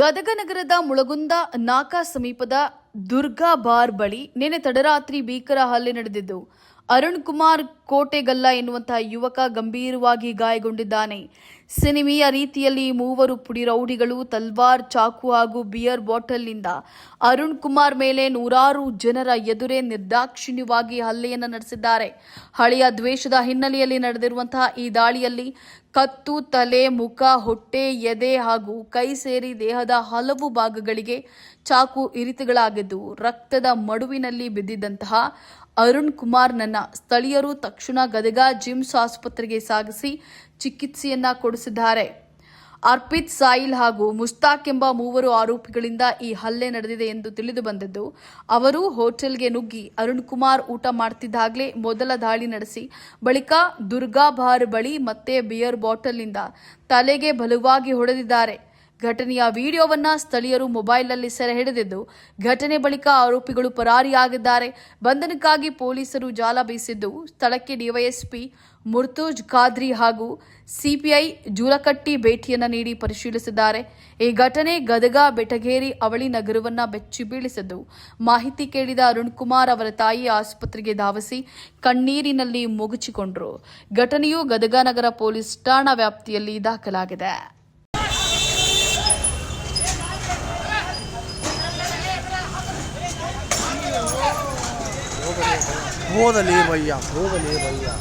ಗದಗ ನಗರದ ಮುಳಗುಂದ ನಾಕಾ ಸಮೀಪದ ದುರ್ಗಾ ಬಾರ್ ಬಳಿ ನಿನ್ನೆ ತಡರಾತ್ರಿ ಭೀಕರ ಹಲ್ಲೆ ನಡೆದಿದ್ದು. ಅರುಣ್ ಕುಮಾರ್ ಕೋಟೆಗಲ್ಲ ಎನ್ನುವಂತಹ ಯುವಕ ಗಂಭೀರವಾಗಿ ಗಾಯಗೊಂಡಿದ್ದಾನೆ. ಸಿನಿಮೀಯ ರೀತಿಯಲ್ಲಿ ಮೂವರು ಪುಡಿ ರೌಡಿಗಳು, ತಲ್ವಾರ್, ಚಾಕು ಹಾಗೂ ಬಿಯರ್ ಬಾಟಲ್ನಿಂದ ಅರುಣ್ ಕುಮಾರ್ ಮೇಲೆ ನೂರಾರು ಜನರ ಎದುರೇ ನಿರ್ದಾಕ್ಷಿಣ್ಯವಾಗಿ ಹಲ್ಲೆಯನ್ನು ನಡೆಸಿದ್ದಾರೆ. ಹಳೆಯ ದ್ವೇಷದ ಹಿನ್ನೆಲೆಯಲ್ಲಿ ನಡೆದಿರುವಂತಹ ಈ ದಾಳಿಯಲ್ಲಿ ಕತ್ತು, ತಲೆ, ಮುಖ, ಹೊಟ್ಟೆ, ಎದೆ ಹಾಗೂ ಕೈ ಸೇರಿ ದೇಹದ ಹಲವು ಭಾಗಗಳಿಗೆ ಚಾಕು ಇರಿತಗಳಾಗಿದ್ದು, ರಕ್ತದ ಮಡುವಿನಲ್ಲಿ ಬಿದ್ದಿದ್ದಂತಹ ಅರುಣ್ ಕುಮಾರ್ನನ್ನ ಸ್ಥಳೀಯರು ತಕ್ಷಣ ಗದಗ ಜಿಮ್ಸ್ ಆಸ್ಪತ್ರೆಗೆ ಸಾಗಿಸಿ ಚಿಕಿತ್ಸೆಯನ್ನ ಕೊಡಿಸಿದ್ದಾರೆ. ಅರ್ಪಿತ್ ಸಾಯಿಲ್ ಹಾಗೂ ಮುಸ್ತಾಕ್ ಎಂಬ ಮೂವರು ಆರೋಪಿಗಳಿಂದ ಈ ಹಲ್ಲೆ ನಡೆದಿದೆ ಎಂದು ತಿಳಿದು ಬಂದಿದ್ದು, ಅವರು ಹೋಟೆಲ್ಗೆ ನುಗ್ಗಿ ಅರುಣ್ ಕುಮಾರ್ ಊಟ ಮಾಡ್ತಿದ್ದಾಗಲೇ ಮೊದಲ ದಾಳಿ ನಡೆಸಿ, ಬಳಿಕ ದುರ್ಗಾ ಬಾರ್ ಬಳಿ ಮತ್ತೆ ಬಿಯರ್ ಬಾಟಲ್ನಿಂದ ತಲೆಗೆ ಬಲವಾಗಿ ಹೊಡೆದಿದ್ದಾರೆ. ಘಟನೆಯ ವಿಡಿಯೋವನ್ನ ಸ್ಥಳೀಯರು ಮೊಬೈಲ್ನಲ್ಲಿ ಸೆರೆ ಹಿಡಿದಿದ್ದು ಘಟನೆ ಬಳಿಕ ಆರೋಪಿಗಳು ಪರಾರಿಯಾಗಿದ್ದಾರೆ. ಬಂಧನಕ್ಕಾಗಿ ಪೊಲೀಸರು ಜಾಲ ಬೀಸಿದ್ದು, ಸ್ಥಳಕ್ಕೆ ಡಿವೈಎಸ್ಪಿ ಮುರ್ತೂಜ್ ಖಾದ್ರಿ ಹಾಗೂ ಸಿಪಿಐ ಜೂಲಕಟ್ಟಿ ಭೇಟಿಯನ್ನು ನೀಡಿ ಪರಿಶೀಲಿಸಿದ್ದಾರೆ. ಈ ಘಟನೆ ಗದಗ ಬೆಟಗೇರಿ ಅವಳಿ ನಗರವನ್ನ ಬೆಚ್ಚಿ ಬೀಳಿಸಿದ್ದು. ಮಾಹಿತಿ ಕೇಳಿದ ಅರುಣ್ ಕುಮಾರ್ ಅವರ ತಾಯಿ ಆಸ್ಪತ್ರೆಗೆ ಧಾವಿಸಿ ಕಣ್ಣೀರಿನಲ್ಲಿ ಮುಗುಚಿಕೊಂಡರು. ಘಟನೆಯು ಗದಗ ನಗರ ಪೊಲೀಸ್ ಠಾಣಾ ವ್ಯಾಪ್ತಿಯಲ್ಲಿ ದಾಖಲಾಗಿದೆ. 我的梨不一样，说的你不一样。